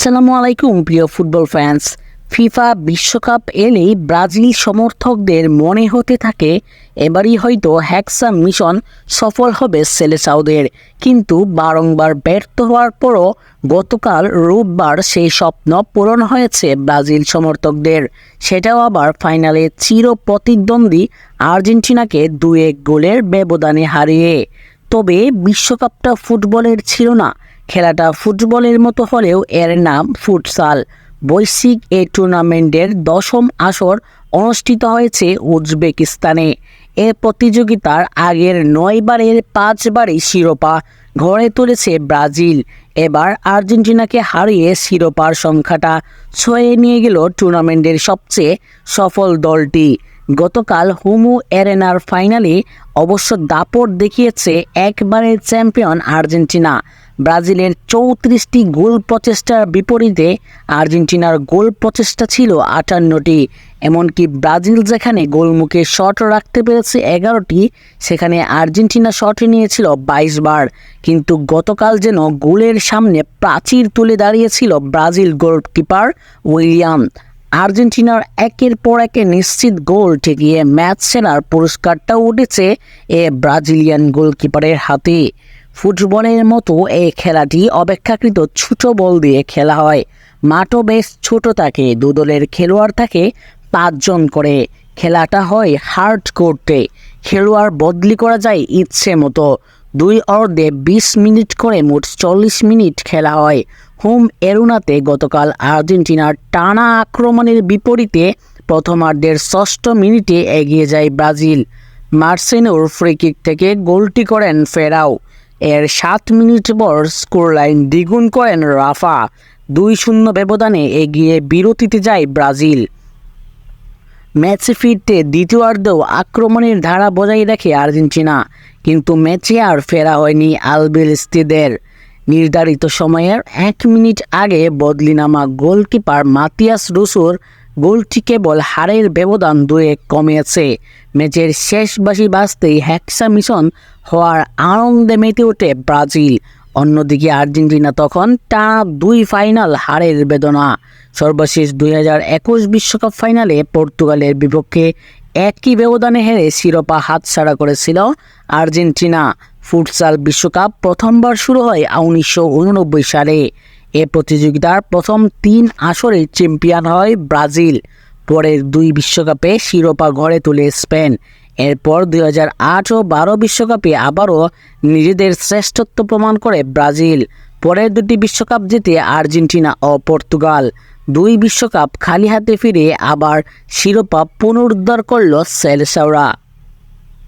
আসসালামু আলাইকুম প্রিয় ফুটবল ফ্যান্স। ফিফা বিশ্বকাপ এলেই ব্রাজিল সমর্থকদের মনে হতে থাকে, এবারই হয়তো হ্যাক্সা মিশন সফল হবে সেলেসাউদের। কিন্তু বারংবার ব্যর্থ হওয়ার পরও গতকাল রোববার সেই স্বপ্ন পূরণ হয়েছে ব্রাজিল সমর্থকদের। সেটাও আবার ফাইনালে চির প্রতিদ্বন্দ্বী আর্জেন্টিনাকে দু এক গোলের ব্যবধানে হারিয়ে। তবে বিশ্বকাপটা ফুটবলের ছিল না খেলাটা ফুটবলের মতো হলেও এর নাম ফুটসাল। বৈশ্বিক এ টুর্নামেন্টের দশম আসর অনুষ্ঠিত হয়েছে উজবেকিস্তানে। এ প্রতিযোগিতার আগের নয়বারের পাঁচবারই শিরোপা ঘরে তুলেছে ব্রাজিল। এবার আর্জেন্টিনাকে হারিয়ে শিরোপার সংখ্যাটা ছয়ে নিয়ে গেল টুর্নামেন্টের সবচেয়ে সফল দলটি। গতকাল হুমু এরেনার ফাইনালে অবশ্য দাপট দেখিয়েছে একবারের চ্যাম্পিয়ন আর্জেন্টিনা। ব্রাজিলের চৌত্রিশটি গোল প্রচেষ্টার বিপরীতে আর্জেন্টিনার গোল প্রচেষ্টা ছিল আটান্নটি। এমনকি ব্রাজিল যেখানে গোলমুখে শট রাখতে পেরেছে এগারোটি, সেখানে আর্জেন্টিনা শটে নিয়েছিল বাইশ বার। কিন্তু গতকাল যেন গোলের সামনে প্রাচীর তুলে দাঁড়িয়েছিল ব্রাজিল গোলকিপার উইলিয়াম। আর্জেন্টিনার একের পর একে নিশ্চিত গোল ঠেকিয়ে ম্যাচ সেরার পুরস্কারটাও উঠেছে এ ব্রাজিলিয়ান গোলকিপারের হাতে। ফুটবলের মতো এই খেলাটি অপেক্ষাকৃত ছোট বল দিয়ে খেলা হয়। মাঠও বেশ ছোট থাকে। দু দলের খেলোয়াড় থাকে পাঁচজন করে। খেলাটা হয় হার্ড কোর্টে। খেলোয়াড় বদলি করা যায় ইচ্ছে মতো। দুই অর্ধে বিশ মিনিট করে মোট চল্লিশ মিনিট খেলা হয়। হোম এরুনাতে গতকাল আর্জেন্টিনার টানা আক্রমণের বিপরীতে প্রথমার্ধের ষষ্ঠ মিনিটে এগিয়ে যায় ব্রাজিল। মার্সেনোর ফ্রিকিক থেকে গোলটি করেন ফেরাও। এর সাত মিনিট পর স্কোরলাইন দ্বিগুণ করেন রাফা। দুই শূন্য ব্যবধানে এগিয়ে বিরতিতে যায় ব্রাজিল। ম্যাচে ফিরতে দ্বিতীয়ার্ধেও আক্রমণের ধারা বজায় রাখে আর্জেন্টিনা, কিন্তু ম্যাচে আর ফেরা হয়নি আলবেলিস্তিদের। নির্ধারিত সময়ের এক মিনিট আগে বদলি নামা গোলকিপার মাতিয়াস রুসুর গোলটি কেবল হারের ব্যবধান দুয়ে কমিয়েছে। ম্যাচের শেষ বাসি বাজতেই হ্যাক্সা মিশন হওয়ার আনন্দে মেতে ওঠে ব্রাজিল। অন্যদিকে আর্জেন্টিনা তখন টানা দুই ফাইনাল হারের বেদনা। সর্বশেষ দুই বিশ্বকাপ ফাইনালে পর্তুগালের বিপক্ষে একই ব্যবধানে হেরে শিরোপা হাতছাড়া করেছিল আর্জেন্টিনা। ফুটসাল বিশ্বকাপ প্রথমবার শুরু হয় উনিশশো উননব্বই সালে। এ প্রতিযোগিতার প্রথম তিন আসরে চ্যাম্পিয়ন হয় ব্রাজিল। পরের দুই বিশ্বকাপে শিরোপা ঘরে তোলে স্পেন। এরপর দুই হাজার আট ও বারো বিশ্বকাপে আবারও নিজেদের শ্রেষ্ঠত্ব প্রমাণ করে ব্রাজিল। পরের দুটি বিশ্বকাপ জিতে আর্জেন্টিনা ও পর্তুগাল। দুই বিশ্বকাপ খালি হাতে ফিরে আবার শিরোপা পুনরুদ্ধার করল সেলসাওরা।